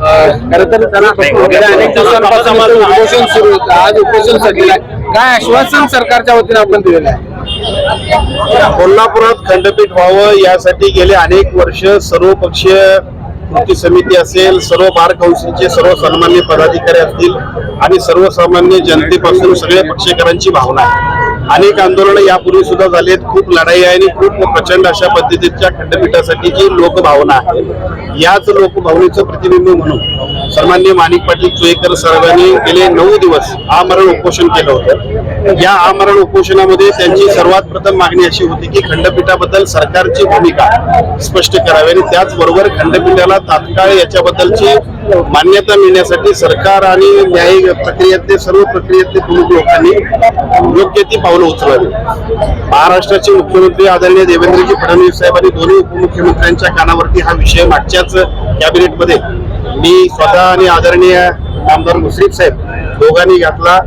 खर तर अनेक दिवसांपासून उपोषण सुरू होतं आज उपोषण सगळं काय आश्वासन सरकारच्या वतीने आपण दिलेलं आहे कोल्हापुरात खंडपीठ व्हावं यासाठी गेले अनेक वर्ष सर्वपक्षीय कृती समिती असेल सर्व बार कौन्सिलचे सर्व सन्मान्य पदाधिकारी असतील आणि सर्वसामान्य जनतेपासून सगळ्या पक्षकारांची भावना आहे. अनेक आंदोलनं यापूर्वी सुद्धा झाली आहेत खूप लढाई आहे आणि खूप प्रचंड अशा पद्धतीच्या खंडपीठासाठी जी लोकभावना आहे याच लोकभावनेचं प्रतिबिंब म्हणून सन्मान्य माणिक पाटील चोईकर साहेबांनी गेले नऊ दिवस आमरण उपोषण केलं होतं. या आमरण उपोषणामध्ये त्यांची सर्वात प्रथम मागणी अशी होती की खंडपीठाबद्दल सरकारची भूमिका स्पष्ट करावी आणि त्याचबरोबर खंडपीठाला तात्काळ याच्याबद्दलची मान्यता मिळण्यासाठी सरकार आणि न्याय प्रक्रियेतले सर्व प्रक्रियेतले प्रमुख लोकांनी योग्य ती पावलं उचलावी. महाराष्ट्राचे मुख्यमंत्री आदरणीय देवेंद्रजी फडणवीस साहेबांनी दोन्ही उपमुख्यमंत्र्यांच्या कानावरती हा विषय मागच्याच कॅबिनेटमध्ये मी स्वतः आणि आदरणीय आमदार मुश्रीफ साहेब दोघांनी घातला.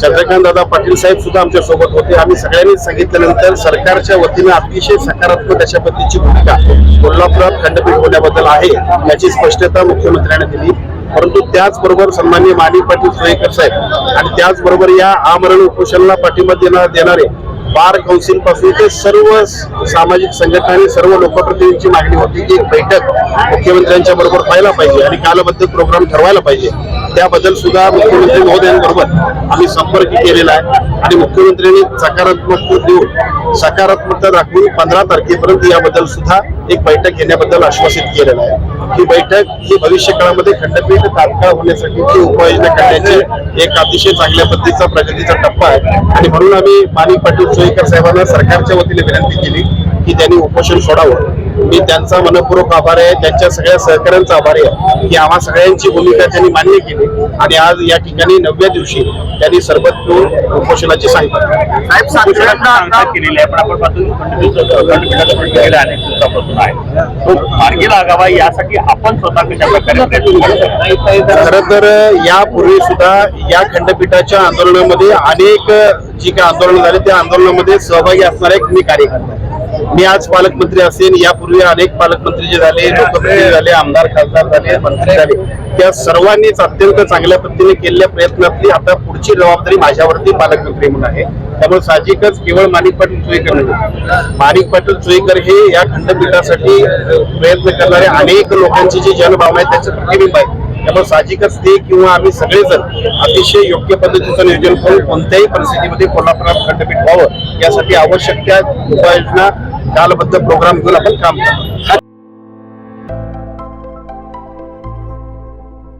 चंद्रकांत दादा पाटील साहेब सुद्धा आमच्यासोबत होते. आम्ही सगळ्यांनी सांगितल्यानंतर सरकारच्या वतीनं अतिशय सकारात्मक अशा पद्धतीची भूमिका कोल्हापुरात खंडपीठ होण्याबद्दल आहे याची स्पष्टता मुख्यमंत्र्यांनी दिली. परंतु त्याचबरोबर सन्मान्य माणिक पाटील सोयकर साहेब आणि त्याचबरोबर या आमरण उपोषणाला पाठिंबा देणार देणारे बार कौन्सिलपासून ते सर्व सामाजिक संघटना आणि सर्व लोकप्रतिनिधींची मागणी होती की एक बैठक मुख्यमंत्र्यांच्या बरोबर व्हायला पाहिजे आणि कालबद्ध प्रोग्राम ठरवायला पाहिजे. त्याबद्दल सुद्धा मुख्यमंत्री महोदयांबरोबर आम्ही संपर्क केलेला आहे. आणि मुख्यमंत्र्यांनी सकारात्मक देऊन सकारात्मकता दाखवून पंधरा तारखेपर्यंत याबद्दल सुद्धा एक बैठक घेण्याबद्दल आश्वासित केलेलं आहे. ही बैठक ही भविष्य काळामध्ये खंडपीठ तात्काळ होण्यासाठी उपाययोजना करण्याचे एक अतिशय चांगल्या पद्धतीचा प्रगतीचा टप्पा आहे. आणि म्हणून आम्ही माणिक पाटील सोयकर साहेबांना सरकारच्या वतीने विनंती केली की त्यांनी उपोषण सोडावं. मी त्यांचा मनपूर्वक आभार आहे. त्यांच्या सगळ्या सहकाऱ्यांचा आभारी आहे. की आम्हा सगळ्यांची भूमिका त्यांनी मान्य केली. आणि आज या ठिकाणी नवव्या दिवशी त्यांनी सरबत पिऊन उपोषणाची सांगितलं साहेब सातव्यांदा आता केलेली आहे पण आपण मार्गी लागावा यासाठी स्वतः कशा प्रकारे खर तर यापूर्वी सुद्धा या खंडपीठाच्या आंदोलनामध्ये अनेक जी काही आंदोलन झाले त्या आंदोलनामध्ये सहभागी असणारा एक मी कार्यकर्ता. मी आज पालकमंत्री असेल यापूर्वी अनेक पालकमंत्री जे झाले लोकप्रतिनिधी झाले आमदार खासदार झाले मंत्री झाले. त्या सर्वांनीच अत्यंत चांगल्या पद्धतीने केलेल्या प्रयत्नातली आता पुढची जबाबदारी माझ्यावरती पालकमंत्री म्हणून आहे. त्यामुळे साहजिकच केवळ माणिक पाटील चुईकर नाही. माणिक पाटील चुईकर हे या खंडपीठासाठी प्रयत्न करणारे अनेक लोकांची जी जनभावना आहे त्याचं प्रतिबिंब आहे त्यामुळे साहजिकच ते किंवा आम्ही सगळेजण अतिशय योग्य पद्धतीचं नियोजन करून कोणत्याही परिस्थितीमध्ये कोल्हापुरात खंडपीठ व्हावं यासाठी आवश्यक त्या उपाययोजना कालबद्ध प्रोग्राम घेऊन आपण काम करतो